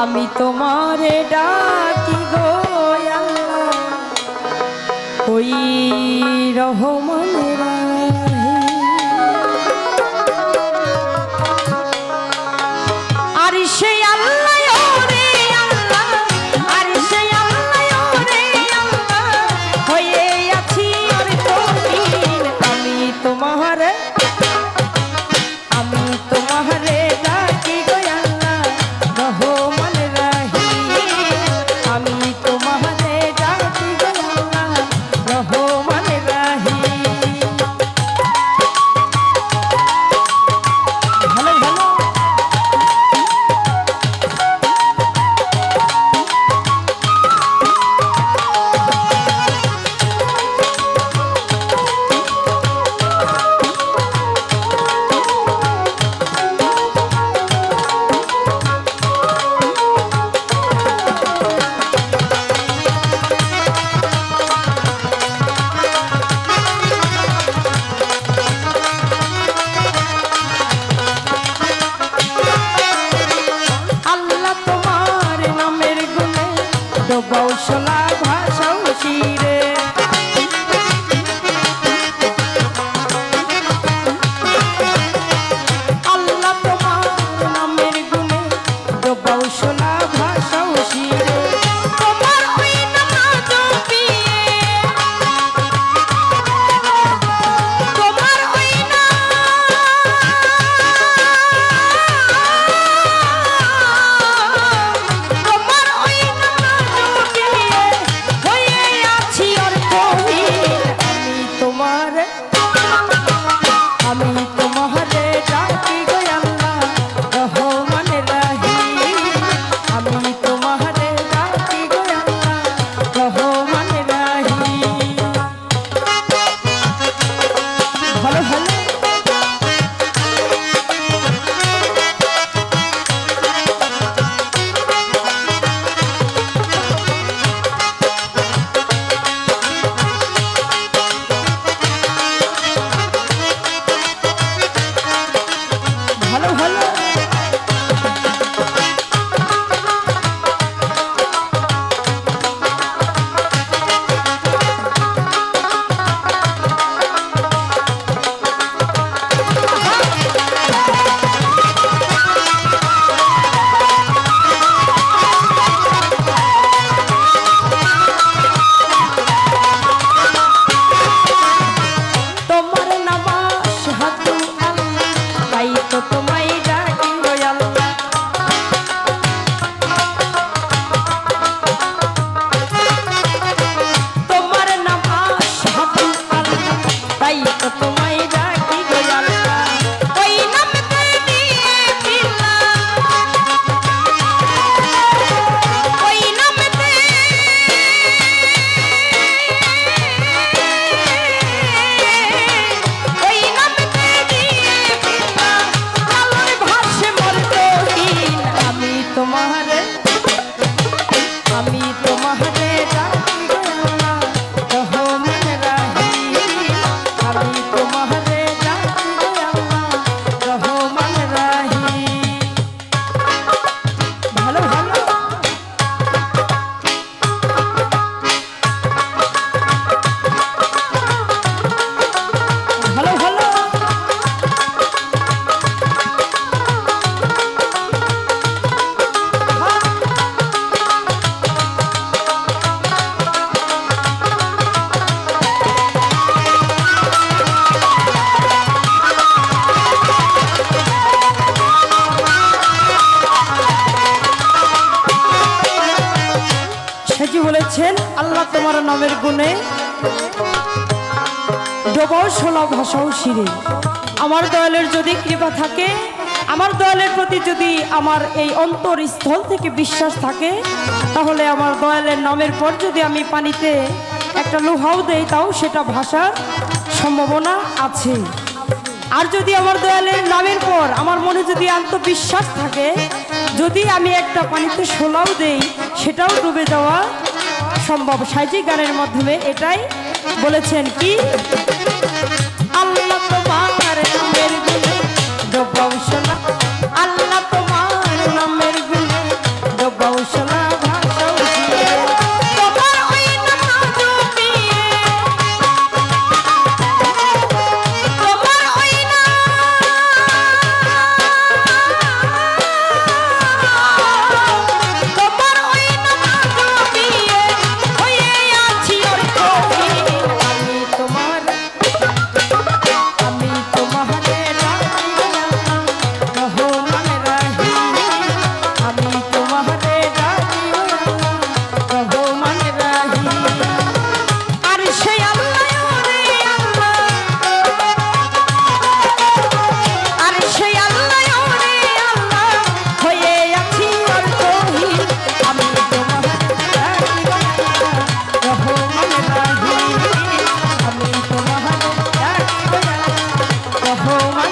আমি তোমারে ডাকি গো আল্লাহ। ওই রহমানের বলেছেন, আল্লাহ তোমার নামের গুণে ডোবাও শোলা ভাষাও শিরে। আমার দয়ালের যদি কৃপা থাকে, আমার দয়ালের প্রতি যদি আমার এই অন্তর স্থল থেকে বিশ্বাস থাকে, তাহলে আমার দয়ালের নামের পর যদি আমি পানিতে একটা লোহাও দেই, তাও সেটা ভাষার সম্ভাবনা আছে। আর যদি আমার দয়ালের নামের পর আমার মনে যদি আত্মবিশ্বাস থাকে, যদি আমি একটা পানিতে শোলাও দেই, সেটাও ডুবে যাওয়া সম্ভব সাইজি গানের মাধ্যমে এটাই বলেছেন কি? Oh home.